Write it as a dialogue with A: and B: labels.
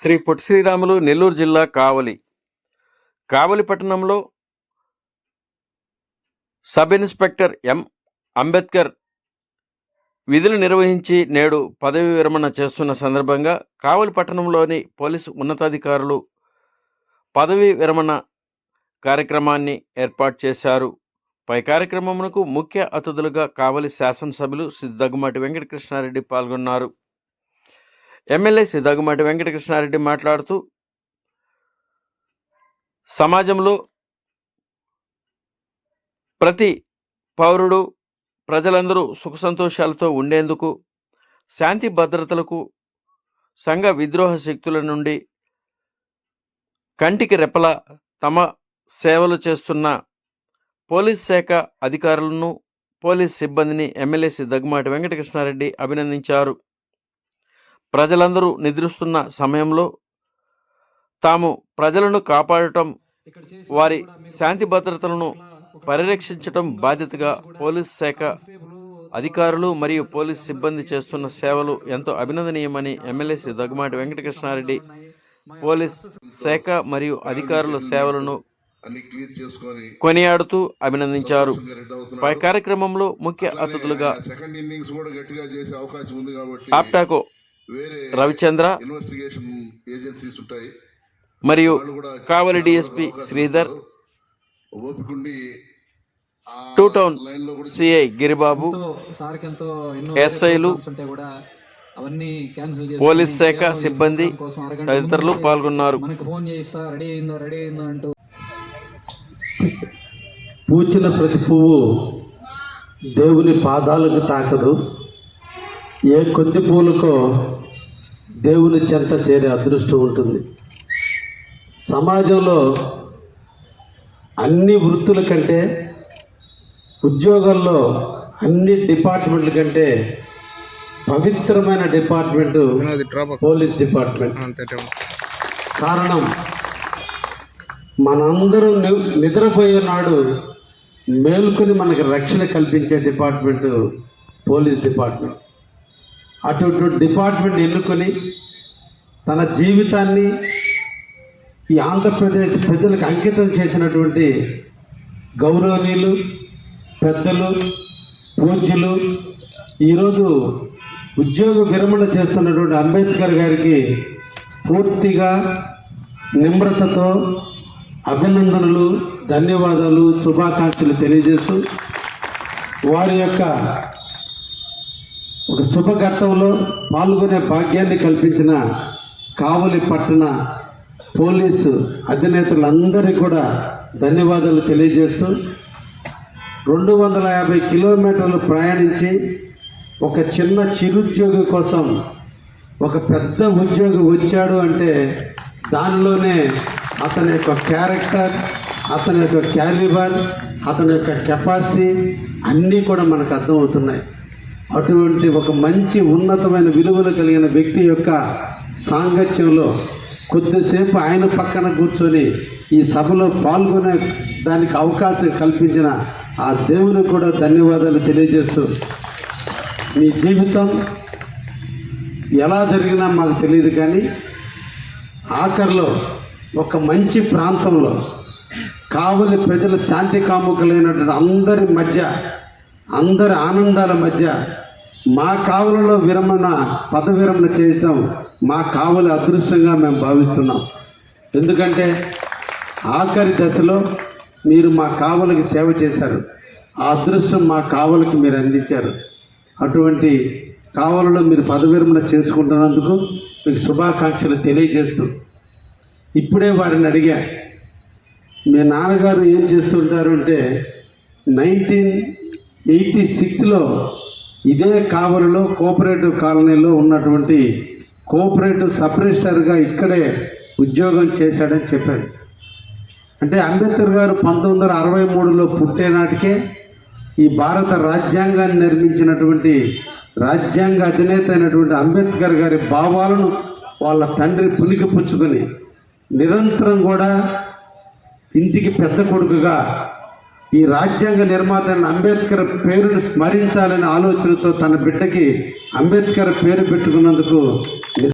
A: శ్రీ పొట్టి శ్రీరాములు నెల్లూరు జిల్లా కావలి. కావలి పట్టణంలో sub inspector M Ambedkar విధులు నిర్వహించి నేడు పదవి విరమణ చేస్తున్న సందర్భంగా కావలి పట్టణంలోని పోలీసు ఉన్నతాధికారులు పదవి విరమణ కార్యక్రమాన్ని ఏర్పాటు చేశారు. పై కార్యక్రమమునకు ముఖ్య అతిథులుగా కావలి శాసనసభ్యులు సిద్ధగుమాటి వెంకటకృష్ణారెడ్డి పాల్గొన్నారు. ఎమ్మెల్యే సిద్ధగుమాటి వెంకటకృష్ణారెడ్డి మాట్లాడుతూ సమాజంలో ప్రతి పౌరుడు ప్రజలందరూ సుఖ సంతోషాలతో ఉండేందుకు శాంతి భద్రతలకు సంఘ విద్రోహ శక్తుల నుండి కంటికి రెప్పల తమ సేవలు చేస్తున్న పోలీస్ శాఖ అధికారులను పోలీస్ సిబ్బందిని ఎమ్మెల్యే దగ్గుమాటి వెంకటకృష్ణారెడ్డి అభినందించారు. ప్రజలందరూ నిద్రిస్తున్న సమయంలో తాము ప్రజలను కాపాడటం వారి శాంతి భద్రతలను పరిరక్షించటం బాధ్యతగా పోలీస్ శాఖ అధికారులు మరియు పోలీస్ సిబ్బంది చేస్తున్న సేవలు ఎంతో అభినందనీయమని ఎమ్మెల్యే దగ్గుమాటి వెంకటకృష్ణారెడ్డి పోలీస్ శాఖ మరియు అధికారుల సేవలను
B: అన్ని క్లియర్ చేసుకొని
A: కొనియాడుతూ అభినందించారు. పై కార్యక్రమంలో ముఖ్య అతిథులుగా
B: సెకండ్ ఇన్నింగ్స్ కూడా గట్టిగా చేసే అవకాశం ఉంది కాబట్టి
A: ఆప్టాకో రవిచంద్ర
B: ఇన్వెస్టిగేషన్ ఏజెన్సీస్ ఉంటాయి.
A: మరియు Kavali DSP Sridhar two town
B: లైన్లో కూడా
A: సిఐ గిరిబాబు ఎస్ఐలు,
C: programs ఉంటే కూడా అవన్నీ క్యాన్సిల్ చేసి
A: పోలీస్ శాఖ సిబ్బంది తదితరులు పాల్గొన్నారు.
C: మనకు ఫోన్ చేయిస్తా రెడీ అయిందో రెడీ అయిందో అంటూ.
D: పూచిన ప్రతి పువ్వు దేవుని పాదాలకు తాకదు. ఏ కొద్ది పూలకో దేవుని చెంత చేరే అదృష్టం ఉంటుంది. సమాజంలో అన్ని వృత్తుల కంటే ఉద్యోగాల్లో అన్ని డిపార్ట్మెంట్ల కంటే పవిత్రమైన డిపార్ట్మెంటు పోలీస్ డిపార్ట్మెంట్. కారణం మనందరం ని- నిద్రపోయే నాడు మేలుకొని మనకి రక్షణ కల్పించే డిపార్ట్మెంట్ పోలీస్ డిపార్ట్మెంట్. అటువంటి డిపార్ట్మెంట్ ఎన్నుకొని తన జీవితాన్ని ఈ ఆంధ్రప్రదేశ్ ప్రజలకు అంకితం చేసినటువంటి గౌరవనీయులు పెద్దలు పూజ్యులు ఈరోజు ఉద్యోగ విరమణ చేస్తున్నటువంటి అంబేద్కర్ గారికి పూర్తిగా నిమ్రతతో అభినందనలు ధన్యవాదాలు శుభాకాంక్షలు తెలియజేస్తూ వారి యొక్క ఒక శుభఘట్టంలో పాల్గొనే భాగ్యాన్ని కల్పించిన కావలి పట్టణ పోలీసు అధినేతలందరికీ కూడా ధన్యవాదాలు తెలియజేస్తూ రెండు వందల యాభై కిలోమీటర్లు ప్రయాణించి ఒక చిన్న చిరుద్యోగి కోసం ఒక పెద్ద ఉద్యోగి వచ్చాడు అంటే దానిలోనే అతని యొక్క క్యారెక్టర్ అతని యొక్క క్యాలిబర్ అతని యొక్క కెపాసిటీ అన్నీ కూడా మనకు అర్థమవుతున్నాయి. అటువంటి ఒక మంచి ఉన్నతమైన విలువలు కలిగిన వ్యక్తి యొక్క సాంగత్యంలో కొద్దిసేపు ఆయన పక్కన కూర్చొని ఈ సభలో పాల్గొనే దానికి అవకాశం కల్పించిన ఆ దేవునికి కూడా ధన్యవాదాలు తెలియజేస్తూ మీ జీవితం ఎలా జరిగినా మాకు తెలియదు కానీ ఆఖరిలో ఒక మంచి ప్రాంతంలో కావలి ప్రజల శాంతి కాముకులైనటువంటి అందరి మధ్య అందరి ఆనందాల మధ్య మా కావులలో విరమణ పద విరమణ చేయటం మా కావలి అదృష్టంగా మేము భావిస్తున్నాం. ఎందుకంటే ఆఖరి దశలో మీరు మా కావలికి సేవ చేశారు. ఆ అదృష్టం మా కావలకి మీరు అందించారు. అటువంటి కావలలో మీరు పదవిరమణ చేసుకుంటున్నందుకు మీకు శుభాకాంక్షలు తెలియజేస్తూ ఇప్పుడే వారిని అడిగా మీ నాన్నగారు ఏం చేస్తుంటారు అంటే నైన్టీన్ ఎయిటీ సిక్స్లో ఇదే కావలిలో కోఆపరేటివ్ కాలనీలో ఉన్నటువంటి కోఆపరేటివ్ సబ్ రిజిస్టర్గా ఇక్కడే ఉద్యోగం చేశాడని చెప్పారు. అంటే అంబేద్కర్ గారు పంతొమ్మిది వందల అరవై మూడులో పుట్టేనాటికే ఈ భారత రాజ్యాంగాన్ని నిర్మించినటువంటి రాజ్యాంగ అధినేత అయినటువంటి అంబేద్కర్ గారి భావాలను వాళ్ళ తండ్రి పులికి పుచ్చుకొని నిరంతరం కూడా ఇంటికి పెద్ద కొడుకుగా ఈ రాజ్యాంగ నిర్మాత అంబేద్కర్ పేరును స్మరించాలనే ఆలోచనతో తన బిడ్డకి అంబేద్కర్ పేరు పెట్టుకున్నందుకు